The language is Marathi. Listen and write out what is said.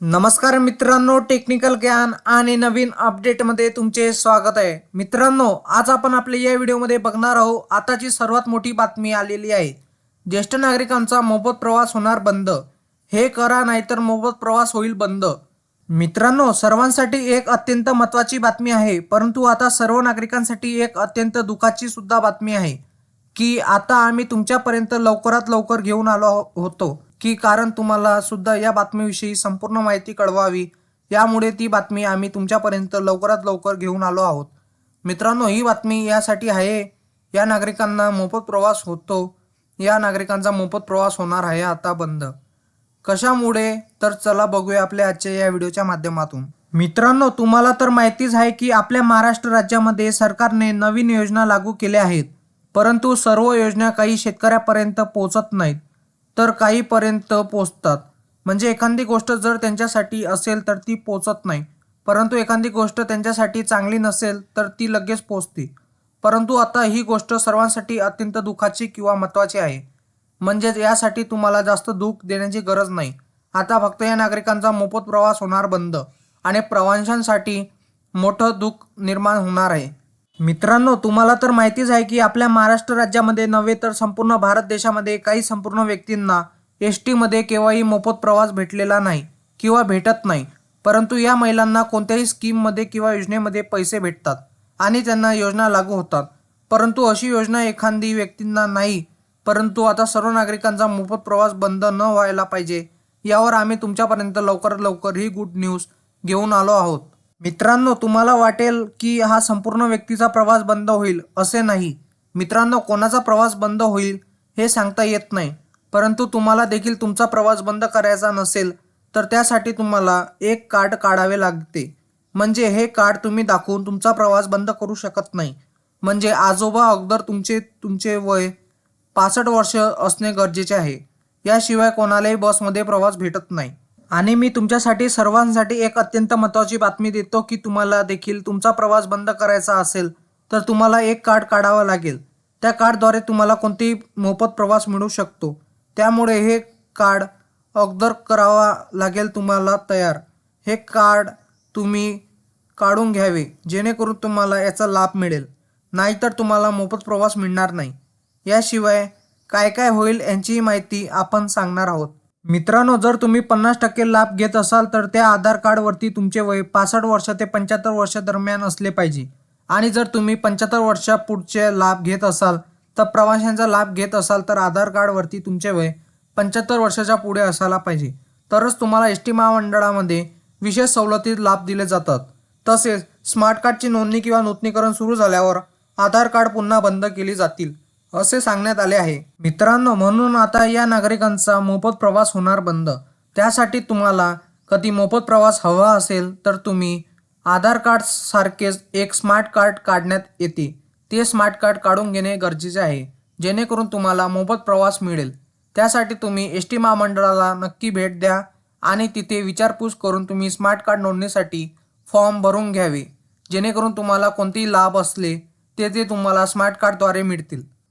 नमस्कार मित्रांनो टेक्निकल ज्ञान आणि नवीन अपडेटमध्ये तुमचे स्वागत आहे. मित्रांनो आज आपण आपल्या या व्हिडिओमध्ये बघणार आहोत आताची सर्वात मोठी बातमी आलेली आहे. ज्येष्ठ नागरिकांचा मोफत प्रवास होणार बंद. हे करा नाहीतर मोफत प्रवास होईल बंद. मित्रांनो सर्वांसाठी एक अत्यंत महत्त्वाची बातमी आहे परंतु आता सर्व नागरिकांसाठी एक अत्यंत दुःखाची सुद्धा बातमी आहे की आता आम्ही तुमच्यापर्यंत लवकरात लवकर घेऊन आलो होतो. की कारण तुम्हाला सुद्धा या बातमीविषयी संपूर्ण माहिती कळवावी. यामुळे ती बातमी आम्ही तुमच्यापर्यंत लवकरात लवकर घेऊन आलो आहोत. मित्रांनो ही बातमी यासाठी आहे. या नागरिकांना मोफत प्रवास होतो. या नागरिकांचा मोफत प्रवास होणार आहे आता बंद. कशामुळे? तर चला बघूया आपल्या आजच्या या व्हिडिओच्या माध्यमातून. मित्रांनो तुम्हाला तर माहितीच आहे की आपल्या महाराष्ट्र राज्यामध्ये सरकारने नवीन योजना लागू केल्या आहेत. परंतु सर्व योजना काही शेतकऱ्यापर्यंत पोहोचत नाहीत. तर काहीपर्यंत पोचतात. म्हणजे एखादी गोष्ट जर त्यांच्यासाठी असेल तर ती पोचत नाही. परंतु एखादी गोष्ट त्यांच्यासाठी चांगली नसेल तर ती लगेच पोचते. परंतु आता ही गोष्ट सर्वांसाठी अत्यंत दुःखाची किंवा महत्त्वाची आहे. म्हणजेच यासाठी तुम्हाला जास्त दुःख देण्याची गरज नाही. आता फक्त या नागरिकांचा मोफत प्रवास होणार बंद आणि प्रवाशांसाठी मोठं दुःख निर्माण होणार आहे. मित्रांनो तुम्हाला तर माहितीच आहे की आपल्या महाराष्ट्र राज्यामध्ये नव्हे तर संपूर्ण भारत देशामध्ये काही संपूर्ण व्यक्तींना एस टीमध्ये केव्हाही मोफत प्रवास भेटलेला नाही किंवा भेटत नाही. परंतु या महिलांना कोणत्याही स्कीममध्ये किंवा योजनेमध्ये पैसे भेटतात आणि त्यांना योजना लागू होतात. परंतु अशी योजना एखादी व्यक्तींना नाही. परंतु आता सर्व नागरिकांचा मोफत प्रवास बंद न व्हायला पाहिजे यावर आम्ही तुमच्यापर्यंत लवकरात लवकर ही गुड न्यूज घेऊन आलो आहोत. मित्रांनो तुम्हाला वाटेल की हा संपूर्ण व्यक्तीचा प्रवास बंद होईल असे नाही. मित्रांनो कोणाचा प्रवास बंद होईल हे सांगता येत नाही. परंतु तुम्हाला देखील तुमचा प्रवास बंद करायचा नसेल तर त्यासाठी तुम्हाला एक कार्ड काढावे लागते. म्हणजे हे कार्ड तुम्ही दाखवून तुमचा प्रवास बंद करू शकत नाही. म्हणजे आजोबा अगोदर तुमचे तुमचे वय पासष्ट वर्ष असणे गरजेचे आहे. याशिवाय कोणालाही बसमध्ये प्रवास भेटत नाही. आणि मी तुमच्यासाठी सर्वांसाठी एक अत्यंत महत्त्वाची बातमी देतो की तुम्हाला देखील तुमचा प्रवास बंद करायचा असेल तर तुम्हाला एक कार्ड काढावं लागेल. त्या कार्डद्वारे तुम्हाला कोणतेही मोफत प्रवास मिळू शकतो. त्यामुळे हे कार्ड अगदर करावा लागेल तुम्हाला तयार. हे कार्ड तुम्ही काढून घ्यावे जेणेकरून तुम्हाला याचा लाभ मिळेल. नाहीतर तुम्हाला मोफत प्रवास मिळणार नाही. याशिवाय काय काय होईल यांचीही माहिती आपण सांगणार आहोत. मित्रांनो जर तुम्ही पन्नास टक्के लाभ घेत असाल तर त्या आधार कार्डवरती तुमचे वय पासष्ट वर्ष ते पंच्याहत्तर वर्ष दरम्यान असले पाहिजे. आणि जर तुम्ही पंच्याहत्तर वर्षा पुढचे लाभ घेत असाल तर प्रवाशांचा लाभ घेत असाल तर आधार कार्डवरती तुमचे वय पंच्याहत्तर वर्षाच्या पुढे असायला पाहिजे. तरच तुम्हाला एस टी महामंडळामध्ये विशेष सवलतीत लाभ दिले जातात. तसेच स्मार्ट कार्डची नोंदणी किंवा नूतनीकरण सुरू झाल्यावर आधार कार्ड पुन्हा बंद केली जातील. असे सांगण्यात आले आहे. मित्रांनो म्हणून आता या नागरिकांचा मोफत प्रवास होणार बंद. त्यासाठी तुम्हाला कधी मोफत प्रवास हवा असेल तर तुम्ही आधार कार्ड सारखेच एक स्मार्ट कार्ड काढण्यात येते. ते स्मार्ट कार्ड काढून घेणे गरजेचे आहे. जेणेकरून तुम्हाला मोफत प्रवास मिळेल. त्यासाठी तुम्ही एस टी महामंडळाला नक्की भेट द्या आणि तिथे विचारपूस करून तुम्ही स्मार्ट कार्ड नोंदणीसाठी फॉर्म भरून घ्यावे. जेणेकरून तुम्हाला कोणतेही लाभ असले ते ते तुम्हाला स्मार्ट कार्डद्वारे मिळतील.